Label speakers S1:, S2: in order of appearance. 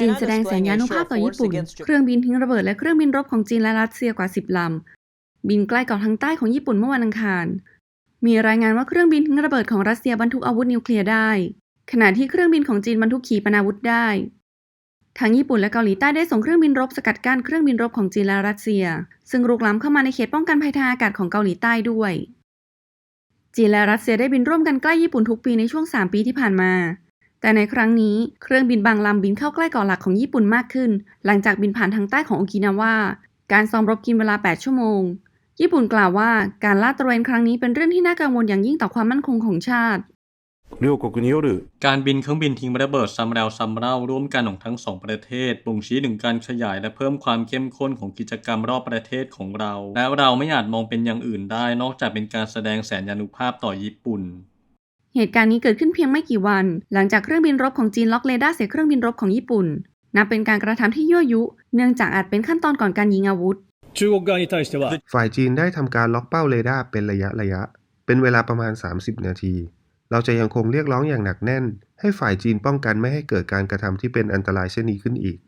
S1: จีนแสดงสัญญานุภาพต่อญี่ปุ่น เครื่องบินทิ้งระเบิดและเครื่องบินรบของจีนและรัสเซียกว่า 10 ลำ บินใกล้เกาะทางใต้ของญี่ปุ่นเมื่อวันอังคาร มีรายงานว่าเครื่องบินทิ้งระเบิดของรัสเซียบรรทุกอาวุธนิวเคลียร์ได้ ขณะที่เครื่องบินของจีนบรรทุกขีปนาวุธได้ทั้งญี่ปุ่นและเกาหลีใต้ได้ส่งเครื่องบินรบสกัดกั้นเครื่องบินรบของจีนและรัสเซีย ซึ่งรุกล้ำเข้ามาในเขตป้องกันภัยทางอากาศของเกาหลีใต้ด้วย จีนและรัสเซียได้บินร่วมกันใกล้ญี่ปุ่นทุกปีในช่วง 3 ปีที่ผ่านมา แต่ในครั้งนี้เครื่องบินบางลำบินเข้าใกล้เกาะหลักของญี่ปุ่นมากขึ้น หลังจากบินผ่านทางใต้ของโอกินาวาการซ้อมรบกินเวลา 8 ชั่วโมง ญี่ปุ่นกล่าวว่าการลาดตระเวนครั้งนี้เป็นเรื่องที่น่ากังวลอย่างยิ่งต่อความมั่นคงของชาติ
S2: การบินเครื่องบินทิ้งระเบิดซ้ำแล้วซ้ำเล่าร่วมกันของทั้งสองประเทศบ่งชี้ถึงการขยายและเพิ่มความเข้มข้นของกิจกรรมรอบประเทศของเรา และเราไม่อาจมองเป็นอย่างอื่นได้นอกจากเป็นการแสดงแสนยานุภาพต่อญี่ปุ่น
S1: เหตุการณ์นี้เกิดขึ้นเพียงไม่กี่วัน หลังจากเครื่องบินรบของจีนล็อกเลด้าเสียเครื่องบินรบของญี่ปุ่นนับเป็นการกระทำที่ยั่วยุ เนื่องจากอาจเป็นขั้นตอนก่อนการยิงอาวุธ
S3: ฝ่ายจีนได้ทำการล็อกเป้าเรดาร์เป็นระยะระยะ เป็นเวลาประมาณ 30 นาที เราจะยังคงเรียกร้องอย่างหนักแน่น ให้ฝ่ายจีนป้องกันไม่ให้เกิดการกระทำที่เป็นอันตรายเช่นนี้ขึ้นอีก